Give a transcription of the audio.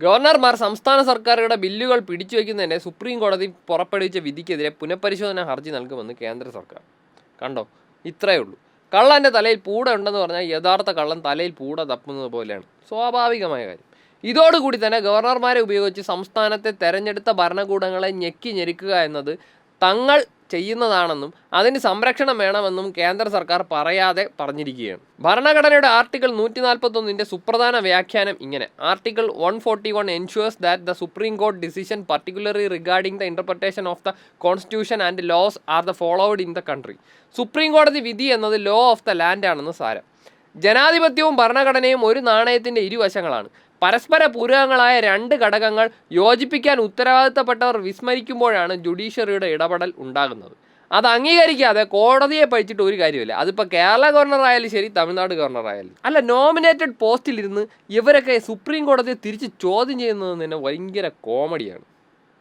ഗവർണർമാർ സംസ്ഥാന സർക്കാരുകളുടെ ബില്ലുകൾ പിടിച്ചു വയ്ക്കുന്നതിന്റെ സുപ്രീം കോടതി പുറപ്പെടുവിച്ച വിധിക്കെതിരെ പുനഃപരിശോധന ഹർജി നൽകുമെന്ന് കേന്ദ്ര സർക്കാർ. കണ്ടോ? ഇത്രയേ ഉള്ളൂ. കള്ളന്റെ തലയിൽ പൂട ഉണ്ടെന്ന് പറഞ്ഞാൽ യഥാർത്ഥ കള്ളൻ തലയിൽ പൂട തപ്പുന്നത് പോലെയാണ്. സ്വാഭാവികമായ കാര്യം. ഇതോടുകൂടി തന്നെ ഗവർണർമാരെ ഉപയോഗിച്ച് സംസ്ഥാനത്തെ തെരഞ്ഞെടുത്ത ഭരണകൂടങ്ങളെ ഞെക്കി ഞെരുക്കുക എന്നത് തങ്ങൾ ചെയ്യുന്നതാണെന്നും അതിന് സംരക്ഷണം വേണമെന്നും കേന്ദ്ര സർക്കാർ പറയാതെ പറഞ്ഞിരിക്കുകയാണ്. ഭരണഘടനയുടെ ആർട്ടിക്കിൾ നൂറ്റി നാൽപ്പത്തൊന്നിന്റെ സുപ്രധാന വ്യാഖ്യാനം ഇങ്ങനെ. Article one forty one ensures that the supreme court decision particularly regarding the interpretation of the constitution and laws are the followed in the country supreme കോടതി വിധി എന്നത് ലോ ഓഫ് ദ ലാൻഡ് ആണെന്ന് സാരം. ജനാധിപത്യവും ഭരണഘടനയും ഒരു നാണയത്തിന്റെ ഇരുവശങ്ങളാണ്. പരസ്പര പൂരകങ്ങളായ രണ്ട് ഘടകങ്ങൾ യോജിപ്പിക്കാൻ ഉത്തരവാദിത്തപ്പെട്ടവർ വിസ്മരിക്കുമ്പോഴാണ് ജുഡീഷ്യറിയുടെ ഇടപെടൽ ഉണ്ടാകുന്നത്. അത് അംഗീകരിക്കാതെ കോടതിയെ പഴിച്ചിട്ട് ഒരു കാര്യമില്ല അതിപ്പോൾ കേരള ഗവർണർ ആയാലും ശരി തമിഴ്നാട് ഗവർണർ ആയാലും അല്ല നോമിനേറ്റഡ് പോസ്റ്റിലിരുന്ന് ഇവരൊക്കെ സുപ്രീം കോടതിയെ തിരിച്ച് ചോദ്യം ചെയ്യുന്നത് തന്നെ ഭയങ്കര കോമഡിയാണ്.